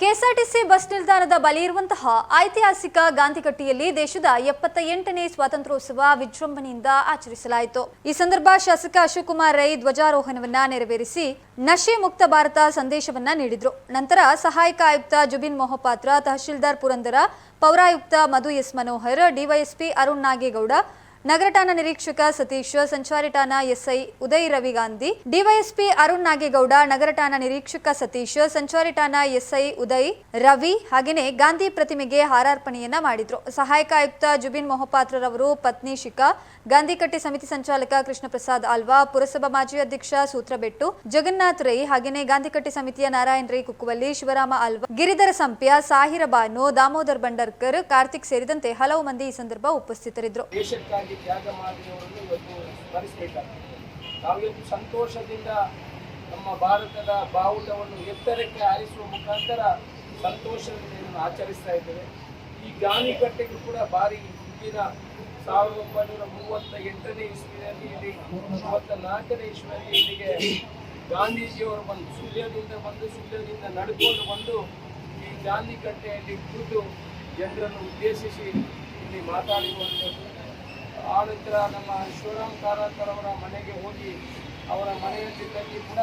KSRTC bus ನಿಲ್ದಾಣದ ಬಳಿ ಇರುವಂತಹ ಐತಿಹಾಸಿಕ ಗಾಂಧಿಕಟ್ಟಿಯಲ್ಲಿ ದೇಶದ ಎಪ್ಪತ್ತ ಎಂಟನೇ ಸ್ವಾತಂತ್ರ್ಯೋತ್ಸವ ವಿಜೃಂಭಣೆಯಿಂದ ಆಚರಿಸಲಾಯಿತು. ಈ ಸಂದರ್ಭ ಶಾಸಕ ಅಶೋಕ್ ಕುಮಾರ್ ರೈ ಧ್ವಜಾರೋಹಣವನ್ನ ನೆರವೇರಿಸಿ ನಶೆ ಮುಕ್ತ ಭಾರತ ಸಂದೇಶವನ್ನ ನೀಡಿದ್ರು. ನಂತರ ಸಹಾಯಕ ಆಯುಕ್ತ ಜುಬಿನ್ ಮೊಹಪಾತ್ರ, ತಹಶೀಲ್ದಾರ್ ಪುರಂದರ, ಪೌರಾಯುಕ್ತ ಮಧು ಎಸ್ ಮನೋಹರ್, ಡಿವೈಎಸ್ಪಿ ಅರುಣ್ ನಾಗೇಗೌಡ ನಗರ ಠಾಣಾ ನಿರೀಕ್ಷಕ ಸತೀಶ್, ಸಂಚಾರಿ ಠಾಣಾ ಎಸ್ಐ ಉದಯ್ ರವಿ ಗಾಂಧಿ ಡಿವೈಎಸ್ಪಿ ಅರುಣ್ ನಾಗೇಗೌಡ, ನಗರ ಠಾಣಾ ನಿರೀಕ್ಷಕ ಸತೀಶ್, ಸಂಚಾರಿ ಠಾಣಾ ಎಸ್ಐ ಉದಯ್ ರವಿ ಹಾಗೆಯೇ ಗಾಂಧಿ ಪ್ರತಿಮೆಗೆ ಹಾರಾರ್ಪಣೆಯನ್ನ ಮಾಡಿದ್ರು. ಸಹಾಯಕ ಆಯುಕ್ತ ಜುಬಿನ್ ಮೊಹಪಾತ್ರರವರು ಪತ್ನಿ ಶಿಖಾ ಗಾಂಧಿಕಟ್ಟೆ ಸಮಿತಿ ಸಂಚಾಲಕ ಕೃಷ್ಣ ಪ್ರಸಾದ್ ಆಲ್ವಾ ಪುರಸಭಾ ಮಾಜಿ ಅಧ್ಯಕ್ಷ ಸೂತ್ರಬೆಟ್ಟು, ಜಗನ್ನಾಥ್ ರೈ ಗಾಂಧಿ ಗಾಂಧಿಕಟ್ಟೆ ಸಮಿತಿಯ ನಾರಾಯಣ್ ರೈ ಕುಕ್ಕುವಲ್ಲಿ, ಶಿವರಾಮ ಆಲ್ವಾ ಗಿರಿಧರ ಸಂಪ್ಯ, ಸಾಹಿರ ಬಾನು, ದಾಮೋದರ್ ಬಂಡರ್ಕರ್, ಕಾರ್ತಿಕ್ ಸೇರಿದಂತೆ ಹಲವು ಮಂದಿ ಈ ಸಂದರ್ಭ ಉಪಸ್ಥಿತರಿದ್ದರು. ದೇಶಕ್ಕಾಗಿ ತ್ಯಾಗ ಮಾಡಿದವರನ್ನು ಇವತ್ತು ಸ್ಮರಿಸಬೇಕಾಗ್ತದೆ. ನಾವಿವತ್ತು ಸಂತೋಷದಿಂದ ನಮ್ಮ ಭಾರತದ ಬಾವುಟವನ್ನು ಎತ್ತರಕ್ಕೆ ಹಾರಿಸುವ ಮುಖಾಂತರ ಸಂತೋಷದಿಂದ ಇದನ್ನು ಆಚರಿಸ್ತಾ ಇದ್ದೇವೆ. ಈ ಗಾಂಧಿಕಟ್ಟೆಗೂ ಕೂಡ ಭಾರಿ ಹಿಂದಿನ ಸಾವಿರದ ಒಂಬೈನೂರ ಮೂವತ್ತ ಎಂಟನೇ ಇಸ್ವಿನಲ್ಲಿ ಇಲ್ಲಿ ಮೂವತ್ತ ನಾಲ್ಕನೇ ಇಸ್ವಿನಲ್ಲಿ ಇಲ್ಲಿಗೆ ಗಾಂಧೀಜಿಯವರು ಬಂದು ಸುಳ್ಯದಿಂದ ಬಂದು ಸುಳ್ಯದಿಂದ ನಡ್ಕೊಂಡು ಬಂದು ಈ ಗಾಂಧಿ ಕಟ್ಟೆಯಲ್ಲಿ ಕೂತು ಜನರನ್ನು ಉದ್ದೇಶಿಸಿ ಇಲ್ಲಿ ಮಾತಾಡಿರುವಂಥದ್ದು ಆನಂತರ ನಮ್ಮ ಶಿವರಾಮ್ ಕಾರಂತರವರ ಮನೆಗೆ ಹೋಗಿ ಅವರ ಮನೆಯಲ್ಲಿ ಕೂಡ